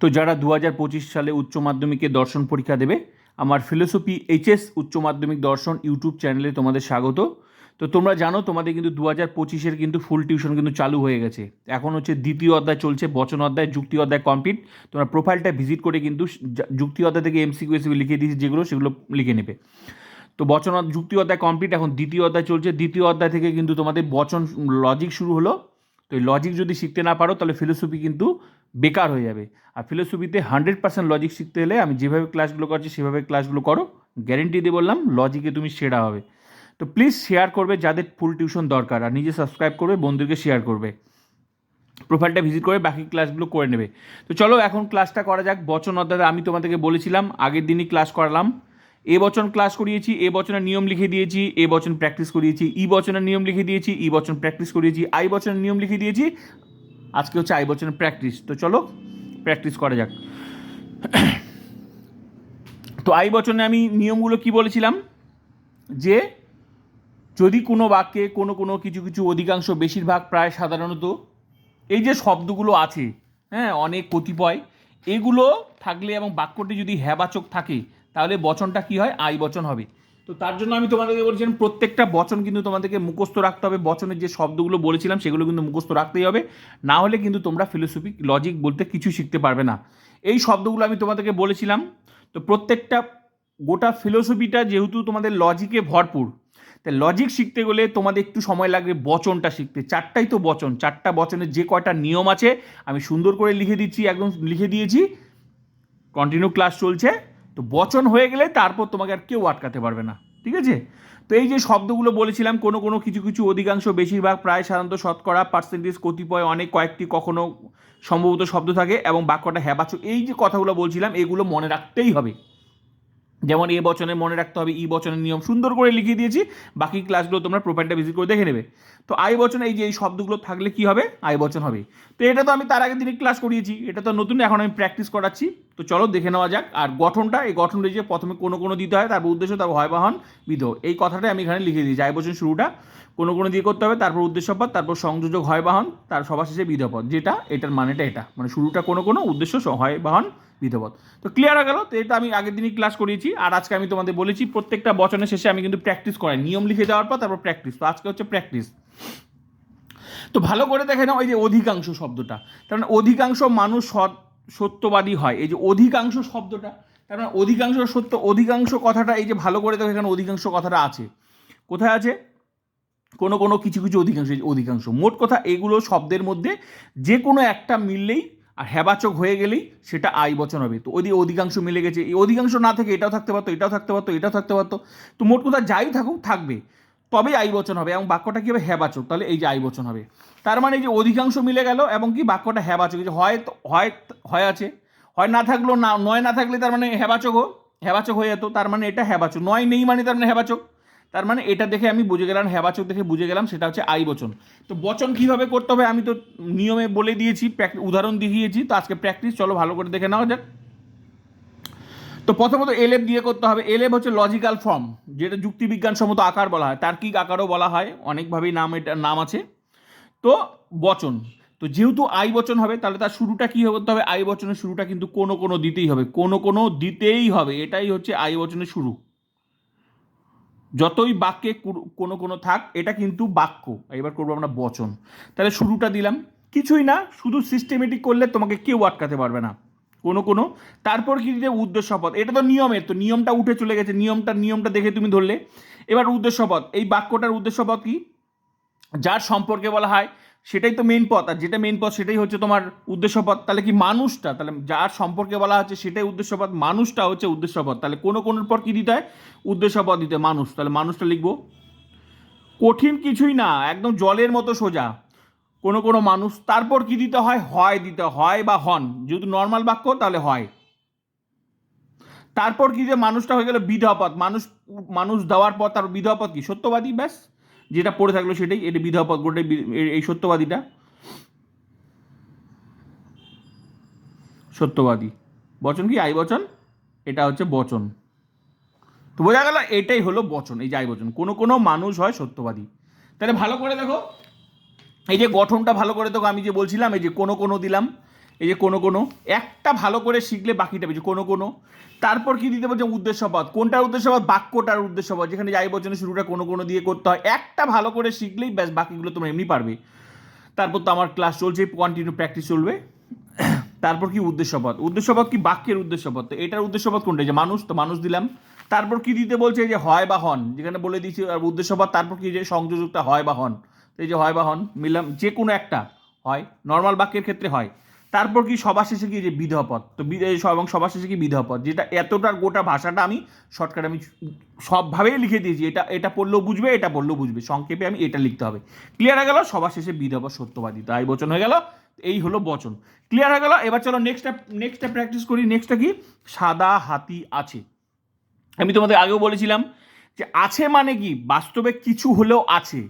তো যারা দু হাজার পঁচিশ সালে উচ্চ মাধ্যমিকে দর্শন পরীক্ষা দেবে, আমার ফিলোসফি এইচএস উচ্চ মাধ্যমিক দর্শন ইউটিউব চ্যানেলে তোমাদের স্বাগত। তো তোমরা জানো, তোমাদের কিন্তু দু হাজার পঁচিশের কিন্তু ফুল টিউশন কিন্তু চালু হয়ে গেছে। এখন হচ্ছে দ্বিতীয় অধ্যায় চলছে, বচন অধ্যায়, যুক্তি অধ্যায় কমপ্লিট তোমরা প্রোফাইলটা ভিজিট করে কিন্তু যুক্তি অধ্যায় থেকে এমসিকিউ এসিকিউ লিখে দিয়েছি যেগুলো, সেগুলো লিখে নেবে। তো বচন যুক্তি অধ্যায় কমপ্লিট এখন দ্বিতীয় অধ্যায় চলছে। দ্বিতীয় অধ্যায় থেকে কিন্তু তোমাদের বচন লজিক শুরু হলো। তো এই লজিক যদি শিখতে না পারো, তাহলে ফিলোসফি কিন্তু বেকার হয়ে যাবে। আর ফিলোসফিতে হান্ড্রেড পার্সেন্ট লজিক শিখতে হলে আমি যেভাবে ক্লাসগুলো করছি, সেভাবে ক্লাসগুলো করো। গ্যারেন্টি দিয়ে বললাম লজিকে তুমি সেরা হবে। তো প্লিজ শেয়ার করবে যাদের ফুল টিউশন দরকার, আর নিজে সাবস্ক্রাইব করবে, বন্ধুকে শেয়ার করবে। প্রোফাইলটা ভিজিট করে বাকি ক্লাসগুলো করে নেবে। তো চলো এখন ক্লাসটা করা যাক। বচন অধ্যায় আমি তোমাদেরকে বলেছিলাম, আগের দিনই ক্লাস করালাম। এ বচন ক্লাস করিয়েছি, এ বচনের নিয়ম লিখে দিয়েছি, এ বচন প্র্যাকটিস করিয়েছি, ই বচনের নিয়ম লিখে দিয়েছি, ই বচন প্র্যাকটিস করিয়েছি, আই বচনের নিয়ম লিখে দিয়েছি, আজকে হচ্ছে আই বচনের প্র্যাকটিস তো চলো প্র্যাকটিস করা যাক। তো আই বচনে আমি নিয়মগুলো কি বলেছিলাম? যে যদি কোনো বাক্যে কোনো কোনো কিছু কিছু অধিকাংশ বেশিরভাগ প্রায় সাধারণত এই যে শব্দগুলো আছে হ্যাঁ অনেক কতিপয়, এগুলো থাকলে এবং বাক্যটি যদি হ্যাবাচক থাকে তাহলে বচনটা কি হয়? আই বচন হবে। তো তার জন্য আমি তোমাদেরকে বলছিলাম, প্রত্যেকটা বচন কিন্তু তোমাদেরকে মুখস্থ রাখতে হবে। বচনের যে শব্দগুলো বলেছিলাম, সেগুলো কিন্তু মুখস্থ রাখতেই হবে। না হলে কিন্তু তোমরা ফিলোসফিক লজিক বলতে কিছু শিখতে পারবে না। এই শব্দগুলো আমি তোমাদেরকে বলেছিলাম। তো প্রত্যেকটা গোটা ফিলোসফিটা যেহেতু তোমাদের লজিকে ভরপুর তাই লজিক শিখতে গেলে তোমাদের একটু সময় লাগবে বচনটা শিখতে। চারটাই তো বচন, চারটা বচনের যে কয়টা নিয়ম আছে, আমি সুন্দর করে লিখে দিচ্ছি, একদম লিখে দিয়েছি। কন্টিনিউ ক্লাস চলছে। তো বচন হয়ে গেলে তারপর তোমাকে আর কেউ আটকাতে পারবে না, ঠিক আছে? তো এই যে শব্দগুলো বলেছিলাম, কোনো কোনো কিছু কিছু অধিকাংশ বেশিরভাগ প্রায় সাধারণত শতকরা পার্সেন্টেজ কতিপয় অনেক কয়েকটি কখনো সম্ভবত শব্দ থাকে এবং বাক্যটা হ্যাবাচক এই যে কথাগুলো বলছিলাম, এগুলো মনে রাখতেই হবে। যেমন এ বচনে মনে রাখতে হবে, ই বচনের নিয়ম সুন্দর করে লিখিয়ে দিয়েছি, বাকি ক্লাসগুলো তোমরা প্রোফাইলটা ভিজিট করে দেখে নেবে। তো আই বচন, এই যে এই শব্দগুলো থাকলে কি হবে? আই বচন হবে। তো এটা তো আমি তার আগের দিনে ক্লাস করিয়েছি, এটা তো নতুন, এখন আমি প্র্যাকটিস করাচ্ছি। তো চলো দেখে নেওয়া যাক, আর গঠনটা, এই গঠনটা যে প্রথমে কোনো কোনো দিতে হয়, তারপর উদ্দেশ্য, তারপর হয় বাহন বিধ। এই কথাটাই আমি এখানে লিখে দিয়েছি, আই বচন শুরুটা। কোনো কোনো দিয়ে করতে হবে, তারপর উদ্দেশ্যপদ তারপর সংযোজক হয় বাহন তার সবার শেষে বিধপদ যেটা, এটার মানেটা এটা। মানে শুরুটা কোনো কোনো, উদ্দেশ্য, হয় বাহন বিধপদ তো ক্লিয়ার হয়ে গেল, তো এটা আমি আগের দিনই ক্লাস করিয়েছি, আর আজকে আমি তোমাদের বলেছি প্রত্যেকটা বচনের শেষে আমি কিন্তু প্র্যাকটিস করাই। নিয়ম লিখে দেওয়ার পর তারপর প্র্যাকটিস তো আজকে হচ্ছে প্র্যাকটিস তো ভালো করে দেখে নাও ওই যে অধিকাংশ শব্দটা। মানে অধিকাংশ মানুষ সৎ- সত্যবাদী হয়। এই যে অধিকাংশ শব্দটা, তার মানে অধিকাংশ সত্য, অধিকাংশ কথাটা, এই যে ভালো করে দেখো এখানে অধিকাংশ কথাটা আছে। কোথায় আছে? কোনো কোনো, কিছু কিছু অধিকাংশ অধিকাংশ। মোট কথা এগুলো শব্দের মধ্যে যে কোনো একটা মিললেই আর হ্যাবাচক হয়ে গেলেই সেটা আই বচন হবে। তো ওদি অধিকাংশ মিলে গেছে। এই অধিকাংশ না থেকে এটাও থাকতে পারতো, এটাও থাকতে পারতো, এটাও থাকতে পারতো। তো মোট কথা যাই থাকুক, থাকবে। তবেই আই বচন হবে এবং বাক্যটা কী হবে? হ্যাবাচক তাহলে এই যে আই বচন হবে। তার মানে এই যে অধিকাংশ মিলে গেল এবং কি বাক্যটা হ্যাবাচক যে হয় হয় হয় আছে। হয় না থাকল না, নয় না থাকলে তার মানে হ্যাবাচক হো হ্যাবাচক হয়ে যেত। তার মানে এটা হ্যাবাচক নয় নেই মানে তার মানে হ্যাবাচক তার মানে এটা দেখে আমি বুঝে গেলাম হ্যাবাচক দেখে বুঝে গেলাম, সেটা হচ্ছে আই বচন। তো বচন কীভাবে করতে হবে আমি তো নিয়মে বলে দিয়েছি উদাহরণ দেখিয়েছি, তো আজকে প্র্যাকটিস, চলো ভালো করে দেখে নাও যাক। তো প্রথমত এলেব দিয়ে করতে হবে। এলেব হচ্ছে লজিক্যাল ফর্ম যেটা যুক্তিবিজ্ঞানসম্মত আকার বলা হয়। তার্কিক আকারও বলা হয়, অনেকভাবেই নাম এটা নাম আছে। তো বচন, তো যেহেতু আই বচন হবে, তাহলে তার শুরুটা কী করতে হবে? আই বচনের শুরুটা কিন্তু কোনো কোনো দিতেই হবে। কোনো কোনো দিতেই হবে, এটাই হচ্ছে আই বচনের শুরু। যতই বাক্যে কোনো কোনো থাক, এটা কিন্তু বাক্য। এবার করব আমরা বচন। তাহলে শুরুটা দিলাম। কিছুই না, শুধু সিস্টেমেটিক করলে তোমাকে কেউ আটকাতে পারবে না। কোনো কোনো। তারপর কি দিতে উদ্দেশ্যপদ এটা তো নিয়মের, তো নিয়মটা উঠে চলে গেছে। নিয়মটা নিয়মটা দেখে তুমি ধরলে। এবার উদ্দেশ্যপদ এই বাক্যটার উদ্দেশ্যপদ কি? যার সম্পর্কে বলা হয় সেটাই তো মেন পথ। আর যেটা মেন পথ সেটাই হচ্ছে তোমার উদ্দেশ্যপদ তাহলে কি মানুষটা? তাহলে যার সম্পর্কে বলা হচ্ছে সেটাই উদ্দেশ্যপদ মানুষটা হচ্ছে উদ্দেশ্যপদ তাহলে কোনো কোনোর পর কি দিতে হয়? উদ্দেশ্যপদ দিতে মানুষ। তাহলে মানুষটা লিখব। কঠিন কিছুই না, একদম জলের মতো সোজা। কোনো কোনো মানুষ, তারপর কি দিতে হয়? হয় দিতে হয় বা হন। যেহেতু নর্মাল বাক্য, তাহলে হয়। তারপর কি যে মানুষটা হয়ে গেল বিধপদ মানুষ মানুষ দেওয়ার পর তার বিধপদ কি? সত্যবাদী, ব্যাস। যেটা পড়ে থাকল সেটাই, এটা বিধপদ গোটাই এই সত্যবাদীটা। সত্যবাদী। বচন কি? আই বচন? এটা হচ্ছে বচন। তো বোঝা গেল এটাই হলো বচন, এই যে আই বচন। কোনো কোনো মানুষ হয় সত্যবাদী। তাহলে ভালো করে দেখো, এই যে গঠনটা ভালো করে দেখো, আমি যে বলছিলাম, এই যে কোনো কোনো দিলাম। এই যে কোনো কোনো, একটা ভালো করে শিখলে বাকিটা বেশি, কোনো কোনো। তারপর কি দিতে বলছে উদ্দেশ্যপদ কোনটার উদ্দেশ্যপদ বাক্যটার উদ্দেশ্যপদ যেখানে যাই বচনের শুরুটা কোনো কোনো দিয়ে করতে হয়। একটা ভালো করে শিখলেই ব্যাস, বাকিগুলো তোমরা এমনি পারবে। তারপর তো আমার ক্লাস চলছে কন্টিনিউ প্র্যাকটিস চলবে। তারপর কি উদ্দেশ্যপদ উদ্দেশ্যপদ কি বাক্যের উদ্দেশ্যপদ তো এটার উদ্দেশ্যপদ কোনটা? যে মানুষ, তো মানুষ দিলাম। তারপর কি দিতে বলছে? যে হয় বা হন। যেখানে বলে দিয়েছি, আর উদ্দেশ্যপদ তারপর কি যে সংযোজকটা হয় বা হন। এই যে হয় বা হন, মিলাম, যে কোনো একটা হয়। নর্মাল বাক্যের ক্ষেত্রে হয়। তারপর কি সবার শেষে কি যে বিধপদ তো এবং সবার শেষে কি বিধপদ যেটা এতটা গোটা ভাষাটা আমি শর্টকাট আমি সবভাবেই লিখে দিয়েছি। এটা এটা পড়লেও বুঝবে, এটা পড়লেও বুঝবে। সংক্ষেপে আমি এটা লিখতে হবে। ক্লিয়ার হয়ে গেল? সবার শেষে বিধপদ সত্যবাদী। তাই বচন হয়ে গেল? এই হলো বচন। ক্লিয়ার হয়ে গেল? এবার চলো নেক্সটটা নেক্সটটা প্র্যাকটিস করি। নেক্সটটা কি? সাদা হাতি আছে। আমি তোমাদের আগেও বলেছিলাম যে আছে মানে কি? বাস্তবে কিছু হলেও আছে।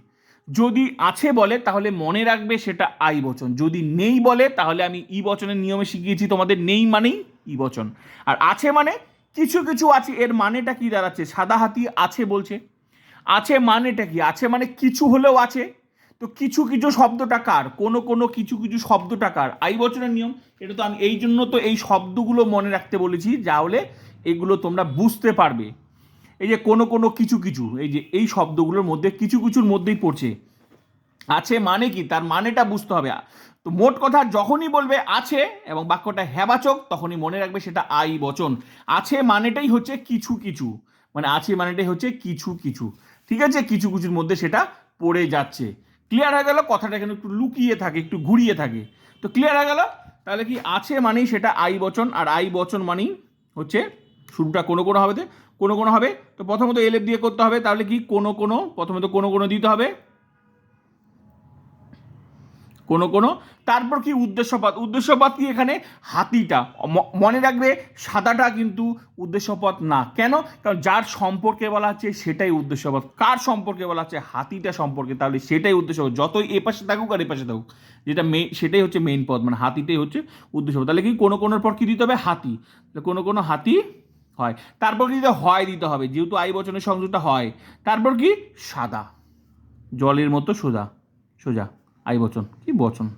যদি আছে বলে, তাহলে মনে রাখবে সেটা আই বচন। যদি নেই বলে, তাহলে আমি ই বচনের নিয়মে শিখিয়েছি তোমাদের নেই মানেই ই বচন। আর আছে মানে কিছু কিছু আছে, এর মানেটা কি দাঁড়াচ্ছে? সাদা হাতি আছে বলছে। আছে মানেটা কি? আছে মানে কিছু হলেও আছে। তো কিছু কিছু শব্দটা কার? কোনো কোনো কিছু কিছু শব্দটা কার? আই বচনের নিয়ম। এটা তো আমি এই জন্য তো এই শব্দগুলো মনে রাখতে বলেছি যা হলে এগুলো তোমরা বুঝতে পারবে। এই যে কোনো কোনো কিছু কিছু, এই যে এই শব্দগুলোর মধ্যে কিছু কিছুর মধ্যেই পড়ছে। আছে মানে কি? তার মানেটা বুঝতে হবে। তো মোট কথা যখনই বলবে আছে এবং বাক্যটা হ্যাবাচক, তখনই মনে রাখবে সেটা আই বচন। আছে মানেটাই হচ্ছে কিছু কিছু। মানে আছে মানেটাই হচ্ছে কিছু কিছু। ঠিক আছে? কিছু কিছুর মধ্যে সেটা পড়ে যাচ্ছে। ক্লিয়ার হয়ে গেল? কথাটা এখানে একটু লুকিয়ে থাকে, একটু ঘুরিয়ে থাকে। তো ক্লিয়ার হয়ে গেল? তাহলে কি আছে মানেই সেটা আই বচন, আর আই বচন মানেই হচ্ছে শুরুটা কোনো কোনো হবে কোনো কোনো হবে, তো প্রথমত এলেপ দিয়ে করতে হবে, তাহলে কি? কোনো কোনো, প্রথমত কোনো কোনো দিতে হবে। কোনো কোনো, তারপর কি উদ্দেশ্যপদ উদ্দেশ্যপদ কি এখানে? হাতিটা। মনে রাখবে, সাদাটা কিন্তু উদ্দেশ্যপদ না। কেন? কারণ যার সম্পর্কে বলা হচ্ছে সেটাই উদ্দেশ্যপদ কার সম্পর্কে বলা হচ্ছে হাতিটা সম্পর্কে। তাহলে সেটাই উদ্দেশ্যপদ যতই এ পাশে থাকুক আর এ পাশে থাকুক, যেটা মেন সেটাই হচ্ছে মেইন পদ মানে হাতিটাই হচ্ছে উদ্দেশ্যপদ তাহলে কি কোনো কোনোর পর কি দিতে হবে? হাতি। কোনো কোনো হাতি হয়। তারপর কি দিতে হয় দিতে হবে? যেহেতু আই বচনের সংযোগটা হয়। তারপর কি? সাদা। জলের মতো সোজা। সোজা। আই বচন। কি বচন?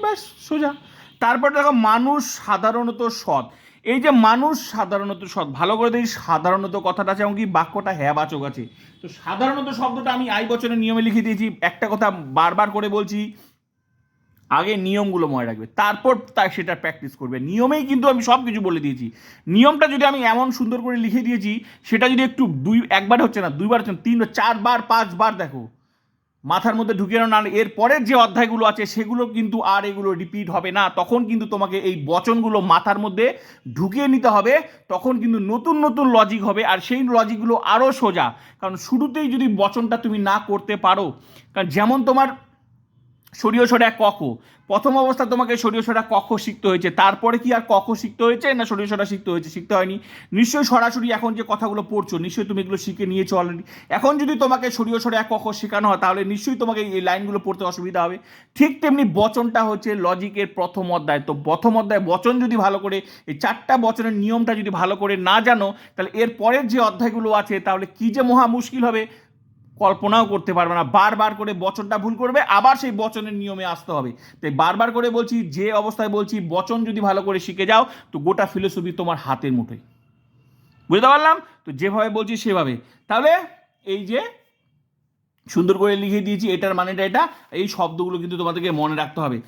ব্যাস, সোজা। তারপর দেখো, মানুষ সাধারণত সৎ। এই যে মানুষ সাধারণত সৎ, ভালো করে দেখি, সাধারণত কথাটা আছে, এমনকি বাক্যটা হ্যাবাচক আছে। তো সাধারণত শব্দটা আমি আই বচনের নিয়মে লিখে দিয়েছি। একটা কথা বারবার করে বলছি আগে নিয়মগুলো মনে রাখবে। তারপর তাই সেটা প্র্যাকটিস করবে। নিয়মেই কিন্তু আমি সব কিছু বলে দিয়েছি। নিয়মটা যদি আমি এমন সুন্দর করে লিখে দিয়েছি, সেটা যদি একটু দুই, একবার হচ্ছে না, দুইবার হচ্ছে না, তিনবার, চারবার, পাঁচবার দেখো। মাথার মধ্যে ঢুকে না এর পরের যে অধ্যায়গুলো আছে, সেগুলো কিন্তু আর এগুলো রিপিট হবে না। তখন কিন্তু তোমাকে এই বচনগুলো মাথার মধ্যে ঢুকিয়ে নিতে হবে। তখন কিন্তু নতুন নতুন লজিক হবে আর সেই লজিকগুলো আরও সোজা। কারণ শুরুতেই যদি বচনটা তুমি না করতে পারো, কারণ যেমন তোমার সরিয় সরা কখ প্রথম অবস্থা তোমাকে সরিয় সরা কখ শিখতে হয়েছে। তারপরে কি আর কখ শিখতে হয়েছে না সরিয় সরা শিখতে হয়েছে? শিখতে হয়নি। নিশ্চয়ই সরাসরি এখন যে কথাগুলো পড়ছো, নিশ্চয়ই তুমি এগুলো শিখে নিয়েছো অলরেডি এখন যদি তোমাকে সরিয় সরা কখ শেখানো হয়, তাহলে নিশ্চয়ই তোমাকে এই লাইনগুলো পড়তে অসুবিধা হবে। ঠিক তেমনি বচনটা হচ্ছে লজিকের প্রথম অধ্যায়। তো প্রথম অধ্যায় বচন যদি ভালো করে, এই চারটা বচনের নিয়মটা যদি ভালো করে না জানো, তাহলে এর পরের যে অধ্যায়গুলো আছে, তাহলে কি যে মহা মুশকিল হবে কল্পনাও করতে পারবে না। বারবার করে বচনটা ভুল করবে, আবার সেই বচনের নিয়মে আসতে হবে। তাই বারবার করে বলছি, যে অবস্থায় বলছি, বচন যদি ভালো করে শিখে যাও, তো গোটা ফিলোসফি তোমার হাতের মুঠোয়। বুঝতে পারলাম? তো যেভাবে বলছি সেভাবে। তাহলে এই যে সুন্দর করে লিখে দিয়েছি, এটার মানেটা এটা, এই শব্দগুলো কিন্তু তোমাদেরকে মনে রাখতে হবে।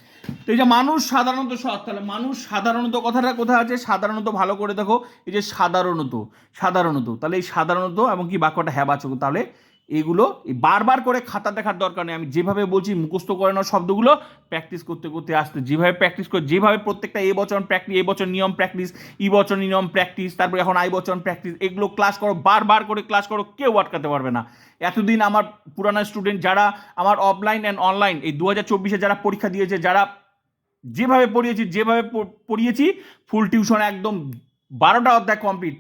তো এই যে মানুষ সাধারণত সৎ, তাহলে মানুষ সাধারণত কথাটা কোথায় আছে? সাধারণত ভালো করে দেখো, এই যে সাধারণত সাধারণত। তাহলে এই সাধারণত এবং কি বাক্যটা হ্যাবাচক, তাহলে এগুলো বারবার করে খাতা দেখার দরকার নেই। আমি যেভাবে বলছি, মুখস্থ করে নেওয়া শব্দগুলো। প্র্যাকটিস করতে করতে আসতে, যেভাবে প্র্যাকটিস করে, যেভাবে প্রত্যেকটা এ বচন প্র্যাকটিস এ বচন নিয়ম প্র্যাকটিস ই বচন নিয়ম প্র্যাকটিস তারপর এখন আই বচন প্র্যাকটিস এগুলো ক্লাস করো, বারবার করে ক্লাস করো, কেউ আটকাতে পারবে না। এতদিন আমার পুরানো স্টুডেন্ট যারা আমার অফলাইন অ্যান্ড অনলাইন এই দু হাজার চব্বিশে যারা পরীক্ষা দিয়েছে, যারা যেভাবে পড়িয়েছি যেভাবে পড়িয়েছি ফুল টিউশন একদম বারোটা অধ্যায় কমপ্লিট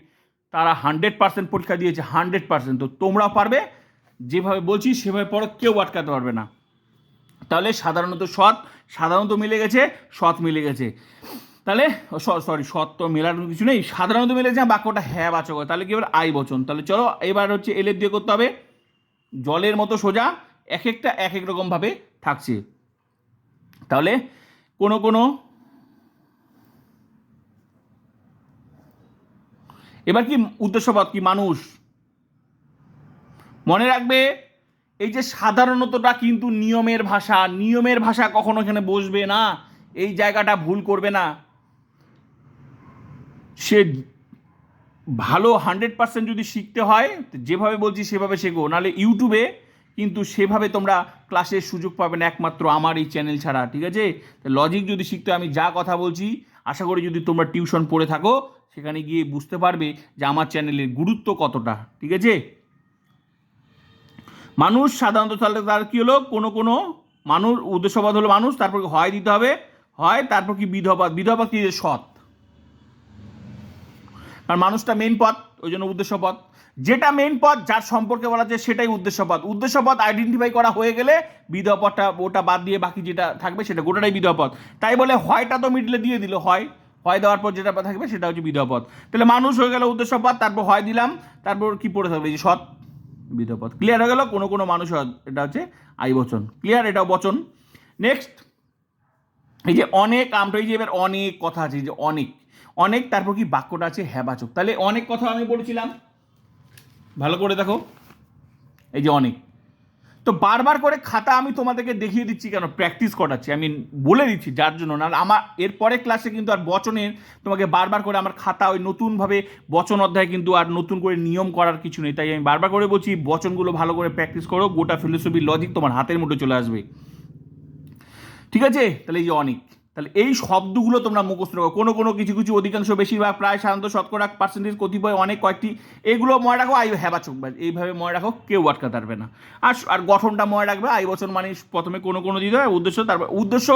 তারা হান্ড্রেড পার্সেন্ট পরীক্ষা দিয়েছে হান্ড্রেড পার্সেন্ট তো তোমরা পারবে যেভাবে বলছি, সেভাবে পড়ো কেউ আটকাতে পারবে না। তাহলে সাধারণত সৎ, সাধারণত মিলে গেছে, সৎ মিলে গেছে। তাহলে সরি সৎ তো মেলার কিছু নেই, সাধারণত মিলে যা বাক্যটা হ্যাঁ বাচক তাহলে কি বলে আই বচন। তাহলে চলো, এবার হচ্ছে এলের দিয়ে করতে হবে, জলের মতো সোজা, এক একটা, এক এক রকমভাবে থাকছে। তাহলে, কোনো কোনো, এবার কি উদ্দেশ্যপদ কি মানুষ? মনে রাখবে, এই যে সাধারণতটা কিন্তু নিয়মের ভাষা নিয়মের ভাষা কখনো এখানে বসবে না, এই জায়গাটা ভুল করবে না। সে ভালো হান্ড্রেড পার্সেন্ট যদি শিখতে হয়, যেভাবে বলছি সেভাবে শেখো, নাহলে ইউটিউবে কিন্তু সেভাবে তোমরা ক্লাসের সুযোগ পাবে না, একমাত্র আমার এই চ্যানেল ছাড়া, ঠিক আছে? লজিক যদি শিখতে আমি যা কথা বলছি, আশা করি যদি তোমরা টিউশন পড়ে থাকো, সেখানে গিয়ে বুঝতে পারবে যে আমার চ্যানেলের গুরুত্ব কতটা, ঠিক আছে? মানুষ সাধারণত তাহলে তার কী হলো? কোনো কোনো মানুষ উদ্দেশ্যপদ হলো মানুষ, তারপর হয় দিতে হবে? হয় তারপর কি বিধবাদ বিধবাদ কি? সৎ। কারণ মানুষটা মেন পথ, ওই জন্য উদ্দেশ্য পথ যেটা মেন পথ, যার সম্পর্কে বলা যায় সেটাই উদ্দেশ্য পথ উদ্দেশ্য পথ আইডেন্টিফাই করা হয়ে গেলে বিধবা পথটা ওটা বাদ দিয়ে বাকি যেটা থাকবে সেটা গোটাটাই বিধবা পথ তাই বলে হয়টা তো মিডলে দিয়ে দিল, হয়। হয় দেওয়ার পর যেটা থাকবে সেটা হচ্ছে বিধবা পথ তাহলে মানুষ হয়ে গেল উদ্দেশ্য পথ তারপর হয় দিলাম, তারপর কি পড়ে থাকবে? যে সৎ। বিধবা পথ। ক্লিয়ার হয়ে গেল? কোনো কোনো মানুষ এটা হচ্ছে আই বচন। ক্লিয়ার এটা বচন। নেক্সট এই যে অনেক, আমরা এই যে এবার অনেক কথা আছে যে অনেক। অনেক, তারপর কি বাক্যটা আছে? হ্যাবাচক তাহলে অনেক কথা আমি বলেছিলাম। ভালো করে দেখো। এই যে অনেক। তো বারবার করে খাতা আমি তোমাদেরকে দেখিয়ে দিচ্ছি কেন? প্র্যাকটিস করাচ্ছি। আমি বলে দিচ্ছি যার জন্য। না আমার এরপরে ক্লাসে কিন্তু আর বচনের তোমাকে বারবার করে আমার খাতা ওই নতুনভাবে বচন অধ্যায় কিন্তু আর নতুন করে নিয়ম করার কিছু নেই। তাই আমি বারবার করে বলছি, বচনগুলো ভালো করে প্র্যাকটিস করো। গোটা ফিলোসফি লজিক তোমার হাতের মুঠে চলে আসবে। ঠিক আছে? তাহলে এই যে অনেক। তাহলে এই শব্দগুলো তোমরা মুখস্থ রাখো। কোনো কোনো কিছু কিছু অধিকাংশ বেশিরভাগ প্রায় সাধারণত শতকরা পার্সেন্টেজ কতিপয় অনেক কয়েকটি। এগুলো মনে রাখো, আই হ্যাবাচক ব্যাস এইভাবে মনে রাখো, কেউ আটকাতে পারবে না। আর আর গঠনটা মনে রাখবে, আই বচন মানে প্রথমে কোনো কোনো দিতে হয়, উদ্দেশ্য তারপর উদ্দেশ্য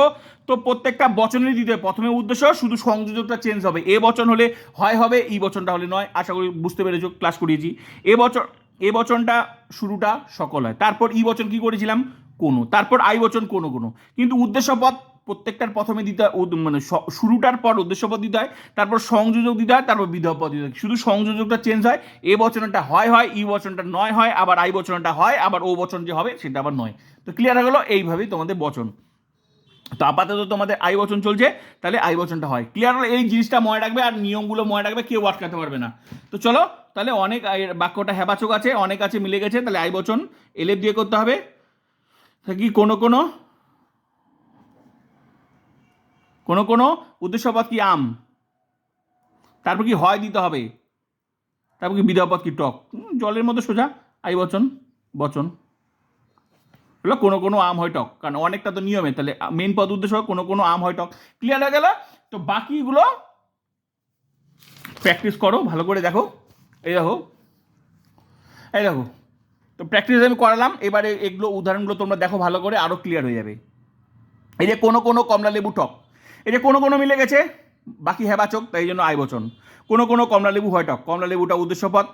তো প্রত্যেকটা বচনেরই দিতে হয়। প্রথমে উদ্দেশ্য, শুধু সংযোজকটা চেঞ্জ হবে। এ বচন হলে হয় হবে, এই বচনটা হলে নয়। আশা করি বুঝতে পেরেছ ক্লাস করিয়েছি। এ বচন এ বচনটা শুরুটা সকল হয়। তারপর ই বচন কি করেছিলাম? কোনো। তারপর আই বচন কোনো কোনো। কিন্তু উদ্দেশ্য পদ প্রত্যেকটার প্রথমে দিতে হয় মানে শুরুটার পর উদ্দেশ্য পদ দিতে হয়, তারপর সংযোজক দিতে হয়, তারপর বিধব পদ দিতে হয়। শুধু সংযোজকটা চেঞ্জ হয়, এ বচনটা হয় হয়, ই বচনটা নয় হয়, আবার আই বচনটা হয়, আবার ও বচন যে হবে সেটা আবার নয়। তো ক্লিয়ার হয়ে গেলো, এইভাবেই তোমাদের বচন। তো আপাতত তোমাদের আই বচন চলছে, তাহলে আই বচনটা হয়। ক্লিয়ার হলো এই জিনিসটা মনে রাখবে, আর নিয়মগুলো মনে রাখবে, কেউ আটকাতে পারবে না। তো চলো, তাহলে অনেক বাক্যটা হেবাচক আছে, অনেক আছে, মিলে গেছে, তাহলে আই বচন এলের দিয়ে করতে হবে। কি, কোনো কোনো? কোনো কোনো উদ্দেশ্যপদ কি আম? তারপর কি হয় দিতে হবে? তারপর কি বিধপদ কি টক? জলের মতো সোজা। আই বচন বচন। হলো কোনো কোনো আম হয় টক। কারণ অনেকটা তো নিয়মে। তাহলে মেন পদ উদ্দেশ্য কোনো কোনো আম হয় টক। ক্লিয়ার হয়ে গেল? তো বাকিগুলো প্র্যাকটিস করো, ভালো করে দেখো। এই দেখো। এই দেখো। তো প্র্যাকটিস আমি করালাম। এবারে এগুলো, উদাহরণগুলো তোমরা দেখো ভালো করে আরও ক্লিয়ার হয়ে যাবে। এই যে কোনো কোনো কমলা লেবু টক। এই যে কোনো কোনো মিলে গেছে, বাকি হেবাচক তাই জন্য আয় বচন। কোনো কোনো কমলা লেবু হয় টক কমলা লেবুটা উদ্দেশ্যপদ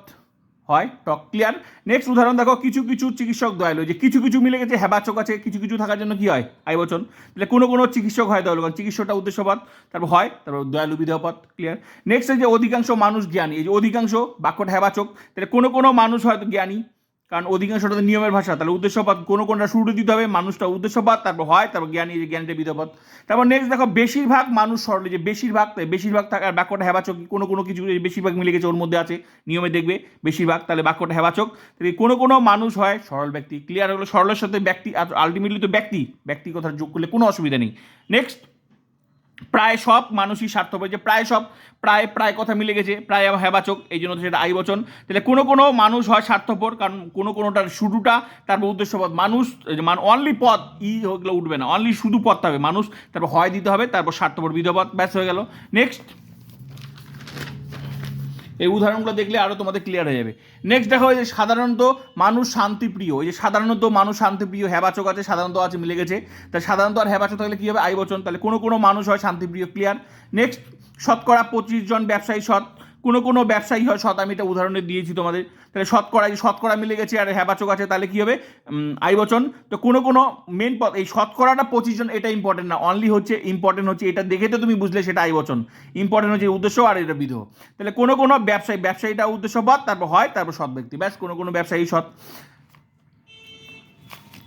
হয়, টক ক্লিয়ার নেক্সট উদাহরণ দেখো, কিছু কিছু চিকিৎসক দয়ালু, যে কিছু কিছু মিলে গেছে হেবাচক আছে, কিছু কিছু থাকার জন্য কি হয়? আয় বচন। তাহলে কোনো কোনো চিকিৎসক হয় দয়ালু, কারণ চিকিৎসকটা উদ্দেশ্যপদ তারপর হয়, তারপর দয়ালু বিধেয়পদ ক্লিয়ার নেক্সট যে অধিকাংশ মানুষ জ্ঞানী, এই যে অধিকাংশ বাক্যটা হেবাচক তাহলে কোনো কোনো মানুষ হয়তো জ্ঞানী কারণ অধিকাংশটা নিয়মের ভাষা। তাহলে উদ্দেশ্যপাত কোনো কোনটা শুরুতে দিতে হবে, মানুষটা উদ্দেশ্যপাত, তারপর হয়, তারপর জ্ঞানী যে জ্ঞানীটা বিধপদ তারপর নেক্সট দেখো, বেশিরভাগ মানুষ সরলে যে বেশিরভাগ বেশিরভাগ থাকার বাক্যটা হেবাচক কোনো কোনো কিছু বেশিরভাগ মিলে গেছে, ওর মধ্যে আছে, নিয়মে দেখবে, বেশিরভাগ, তাহলে বাক্যটা হেবাচক তাহলে কোনো কোনো মানুষ হয়, সরল ব্যক্তি ক্লিয়ার হলো, সরলের সাথে ব্যক্তি আলটিমেটলি তো ব্যক্তি ব্যক্তি কথা যোগ করলে কোনো অসুবিধা নেই। নেক্সট প্রায় সব মানুষই স্বার্থপর, যে প্রায় সব, প্রায় প্রায় কথা মিলে গেছে, প্রায় হ্যাবাচক এই জন্য সেটা আই বচন। তাহলে কোনো কোনো মানুষ হয় স্বার্থপর, কারণ কোনো, কোনোটার শুরুটা তারপর উদ্দেশ্য পথ মানুষ মান অনলি পথ, ই ওগুলো উঠবে না অনলি শুধু পথ হবে। মানুষ তারপর হয় দিতে হবে, তারপর স্বার্থপর বিধপথ ব্যাস হয়ে গেল। নেক্সট এই উদাহরণগুলো দেখলে আরও তোমাদের ক্লিয়ার হয়ে যাবে। নেক্সট দেখো যে সাধারণত মানুষ শান্তিপ্রিয়, এই যে সাধারণত মানুষ শান্তিপ্রিয় হ্যাবাচক আছে, সাধারণত আছে, মিলে গেছে। তা সাধারণত আর হ্যাবাচক থাকলে কী হবে? আই বচন তাহলে কোনো কোনো মানুষ হয় শান্তিপ্রিয় ক্লিয়ার নেক্সট শতকরা পঁচিশ জন ব্যবসায়ী সৎ। কোনো কোনো ব্যবসায়ী হয় সৎ আমি এটা উদাহরণে দিয়েছি তোমাদের। তাহলে শতকরা শতকরা মিলে গেছে আর হ্যাবাচক আছে তাহলে কী হবে? উম, আই বচন। তো কোনো কোনো মেন পথ এই শতকরাটা পঁচিশ জন এটা ইম্পর্টেন্ট না। অনলি হচ্ছে ইম্পর্টেন্ট হচ্ছে এটা দেখে তো তুমি বুঝলে সেটা আই বচন। ইম্পর্টেন্ট হচ্ছে উদ্দেশ্য আর এটা বিধ তাহলে কোনো কোনো ব্যবসায়ী ব্যবসায়ীটা উদ্দেশ্য পথ তারপর হয় তারপর সৎ ব্যক্তি। ব্যাস কোনো কোনো ব্যবসায়ী সৎ।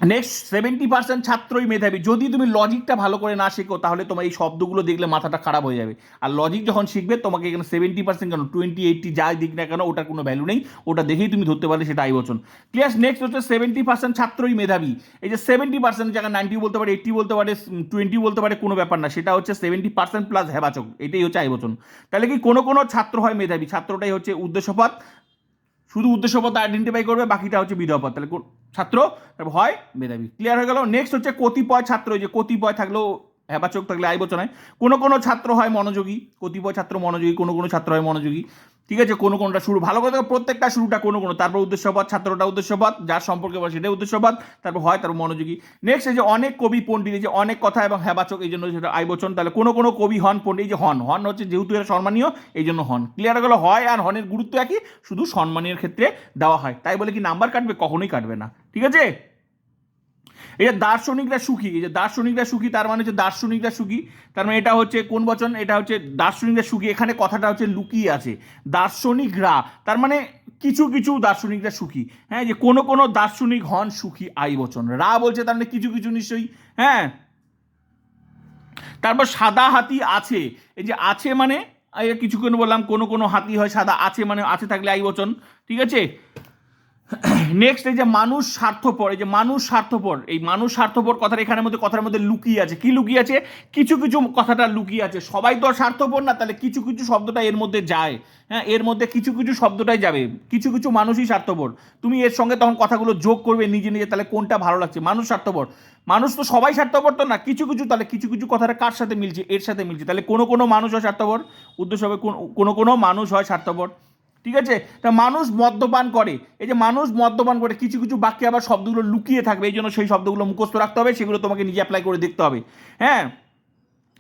নেক্সট সেভেন্টি পার্সেন্ট ছাত্রই মেধাবী। যদি তুমি লজিকটা ভালো করে না শেখো, তাহলে তোমার এই শব্দগুলো দেখলে মাথাটা খারাপ হয়ে যাবে। আর লজিক যখন শিখবে, তোমাকে এখানে সেভেন্টি পার্সেন্ট কেন? টোয়েন্টি এইটটি যাই দিক না কেন, ওটার কোনো ভ্যালু নেই। ওটা দেখেই তুমি ধরতে পারলে সেটা আই বচন। ক্লিয়ার নেক্সট হচ্ছে সেভেন্টি পার্সেন্ট ছাত্রই মেধাবী। এই যে সেভেন্টি পার্সেন্ট জায়গায় নাইনটি বলতে পারে এইটটি বলতে পারে টোয়েন্টি বলতে পারে, কোনো ব্যাপার না। সেটা হচ্ছে সেভেন্টি পার্সেন্ট প্লাস হেবাচক। এটাই হচ্ছে আই বচন। তাহলে কি কোনো কোনো ছাত্র হয় মেধাবী? ছাত্রটাই হচ্ছে উদ্দেশ্যপদ শুধু উদ্দেশ্যপদ আইডেন্টিফাই করবে, বাকিটা হচ্ছে বিধপদ তাহলে ছাত্র? তারপর হয় মেধাবী। ক্লিয়ার হয়ে গেল? নেক্সট হচ্ছে কতিপয় ছাত্র যে কতিপয় থাকলেও হেবাচক থাকলে আই বচন হয় কোনো কোনো ছাত্র হয় মনোযোগী, কতিপয় ছাত্র মনোযোগী, কোনো কোনো ছাত্র হয় মনোযোগী। ঠিক আছে, কোনো কোনোটা শুরু, ভালো কথা, প্রত্যেকটা শুরুটা কোনো কোনো, তারপর উদ্দেশ্যপদ ছাত্রটা উদ্দেশ্যপদ যার সম্পর্কে বলে সেটাই উদ্দেশ্যপদ তারপর হয়, তারপর মনোযোগী। নেক্সট এই যে অনেক কবি পণ্ডিত, এই যে অনেক কথা এবং হেবাচক, এই জন্য সেটা আইবচন তাহলে কোনো কোনো কবি হন পণ্ডিত যে হন হন হচ্ছে যেহেতু এরা সম্মানীয় এই জন্য হন। ক্লিয়ার গেল, হয় আর হনের গুরুত্ব একই, শুধু সম্মানীয় ক্ষেত্রে দেওয়া হয়, তাই বলে কি নাম্বার কাটবে? কখনোই কাটবে না। ঠিক আছে? এই যে দার্শনিকরা সুখী, এই যে দার্শনিকরা সুখী, তার মানে হচ্ছে দার্শনিকরা সুখী, তার মানে এটা হচ্ছে কোন বচন? এটা হচ্ছে দার্শনিকরা সুখী, এখানে কথাটা হচ্ছে লুকিয়ে আছে। দার্শনিকরা, তার মানে কিছু কিছু দার্শনিকরা সুখী। হ্যাঁ যে কোনো কোনো দার্শনিক হন সুখী আই বচন। রা বলছে তার মানে কিছু কিছু নিশ্চয়ই হ্যাঁ? তারপর সাদা হাতি আছে, এই যে আছে মানে কিছুক্ষণ বললাম, কোনো কোনো হাতি হয় সাদা, আছে মানে আছে থাকলে আই বচন, ঠিক আছে? নেক্সট এই যে মানুষ স্বার্থপর, এই যে মানুষ স্বার্থপর, এই মানুষ স্বার্থপর কথার এখানের মধ্যে, কথার মধ্যে লুকিয়ে আছে। কি লুকিয়ে আছে? কিছু কিছু কথাটা লুকিয়ে আছে। সবাই তো স্বার্থপর না, তাহলে কিছু কিছু শব্দটা এর মধ্যে যায়। হ্যাঁ এর মধ্যে কিছু কিছু শব্দটাই যাবে। কিছু কিছু মানুষই স্বার্থপর। তুমি এর সঙ্গে তখন কথাগুলো যোগ করবে নিজে নিজে, তাহলে কোনটা ভালো লাগছে? মানুষ স্বার্থপর। মানুষ তো সবাই স্বার্থপর তো না। কিছু কিছু, তাহলে কিছু কিছু কথাটা কার সাথে মিলছে? এর সাথে মিলছে। তাহলে কোনো কোনো মানুষ হয় স্বার্থপর। উদ্দেশ্য হবে কোনো কোনো মানুষ হয় স্বার্থপর। ঠিক আছে? তা মানুষ মদ্যপান করে। এই যে মানুষ মদ্যপান করে, কিছু কিছু বাক্যে আবার শব্দগুলো লুকিয়ে থাকবে, এই জন্য সেই শব্দগুলো মুখস্থ রাখতে হবে, সেগুলো তোমাকে নিজে অ্যাপ্লাই করে দেখতে হবে। হ্যাঁ?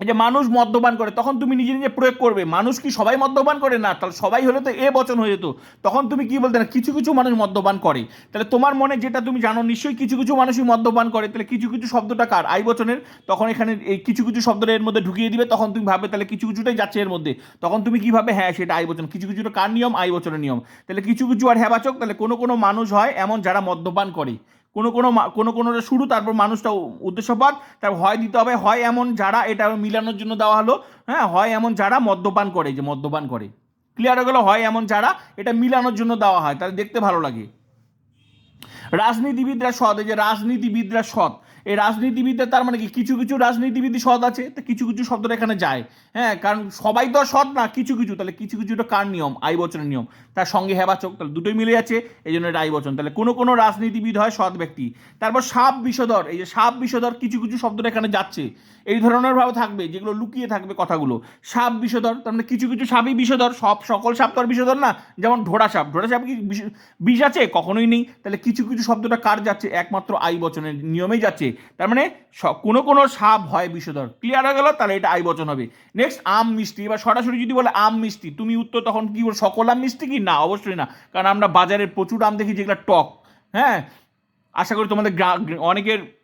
যে মানুষ মদ্যপান করে, তখন তুমি নিজে নিজে প্রয়োগ করবে। মানুষ কি সবাই মদ্যপান করে? না, তাহলে সবাই হলে তো এ বচন হয়ে যেত। তখন তুমি কি বলতে না, কিছু কিছু মানুষ মদ্যপান করে। তাহলে তোমার মনে যেটা তুমি জানো, নিশ্চয়ই কিছু কিছু মানুষই মদ্যপান করে। তাহলে কিছু কিছু শব্দটা কার? আই বচনের। তখন এখানে এই কিছু কিছু শব্দটা এর মধ্যে ঢুকিয়ে দিবে। তখন তুমি ভাবে তাহলে কিছু কিছুটাই যাচ্ছে এর মধ্যে। তখন তুমি কি ভাবে হ্যাঁ সেটা আই বচন। কিছু কিছুটা কার নিয়ম? আই বচনের নিয়ম। তাহলে কিছু কিছু আর হ্যাবাচক তাহলে কোনো কোনো মানুষ হয় এমন যারা মদ্যপান করে। কোনো কোনো কোনো কোনোটা শুরু, তারপর মানুষটা উদ্দেশ্যপাত তার তারপর হয় দিতে হবে, হয় এমন যারা এটা মিলানোর জন্য দেওয়া হলো হ্যাঁ হয় এমন যারা মদ্যপান করে, যে মদ্যপান করে। ক্লিয়ার হয়ে গেলো, হয় এমন যারা এটা মিলানোর জন্য দেওয়া হয়, তাহলে দেখতে ভালো লাগে। রাজনীতিবিদরা সৎ, এই যে রাজনীতিবিদরা সৎ এই রাজনীতিবিদরা তার মানে কি? কিছু কিছু রাজনীতিবিদ সৎ আছে, তো কিছু কিছু শব্দটা এখানে যায়। হ্যাঁ কারণ সবাই তো সৎ না, কিছু কিছু। তাহলে কিছু কিছু কিছুটা কার নিয়ম? আই বচনের নিয়ম। তার সঙ্গে হেবাচক তাহলে দুটোই মিলে যাচ্ছে, এই জন্য এটা আই বচন তাহলে কোনো কোনো রাজনীতিবিদ হয় সৎ ব্যক্তি। তারপর সাপ বিষধর, এই যে সাপ বিষধর কিছু কিছু শব্দটা এখানে যাচ্ছে। এই ধরনের ভাবে থাকবে, যেগুলো লুকিয়ে থাকবে কথাগুলো। সাপ বিষধর, তার মানে কিছু কিছু সাপই বিষধর, সব, সকল সাপ তো আর বিষধর না, যেমন ঘোড়া সাপ। ঘোড়া সাপ কি বিষ আছে? কখনোই নেই। তাহলে কিছু কিছু শব্দটা কার যাচ্ছে? একমাত্র আই বচনের নিয়মেই যাচ্ছে। তার মানে কোনো কোনো সাপ হয় বিষধর। ক্লিয়ার হয়ে গেল? তাহলে এটা আই বচন হবে। নেক্সট আম মিষ্টি। এবার সরাসরি যদি বলে আম মিষ্টি, তুমি উত্তর তখন কি বল সকল আম মিষ্টি কি? না, অবশ্যই না। কারণ আমরা বাজারের প্রচুর আম দেখি যেগুলো টক। হ্যাঁ? আশা করি তোমাদের অনেকের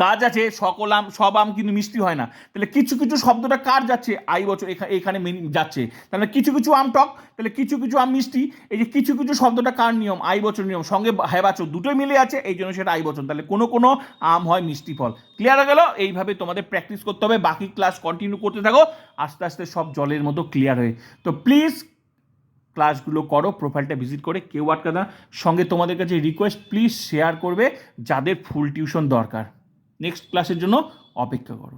গাছ আছে, সকল আম, সব আম কিন্তু মিষ্টি হয় না। তাহলে কিছু কিছু শব্দটা কার যাচ্ছে? আই বছর এখানে যাচ্ছে। তাহলে কিছু কিছু আম টক, তাহলে কিছু কিছু আম মিষ্টি, এই যে কিছু কিছু শব্দটা কার নিয়ম? আই বছর নিয়ম। সঙ্গে হ্যাঁ বছর দুটোই মিলে আছে, এই জন্য সেটা আই বছর। তাহলে কোনো কোনো আম হয় মিষ্টি ফল। ক্লিয়ার হয়ে গেল? এইভাবে তোমাদের প্র্যাকটিস করতে হবে। বাকি ক্লাস কন্টিনিউ করতে থাকো। আস্তে আস্তে সব জলের মতো ক্লিয়ার হয়ে। তো প্লিজ ক্লাসগুলো করো প্রোফাইলটা ভিজিট করে, কেউ আটকা না। সঙ্গে তোমাদের কাছে রিকোয়েস্ট প্লিজ শেয়ার করবে, যাদের ফুল টিউশন দরকার। নেক্সট ক্লাসের জন্য অপেক্ষা করো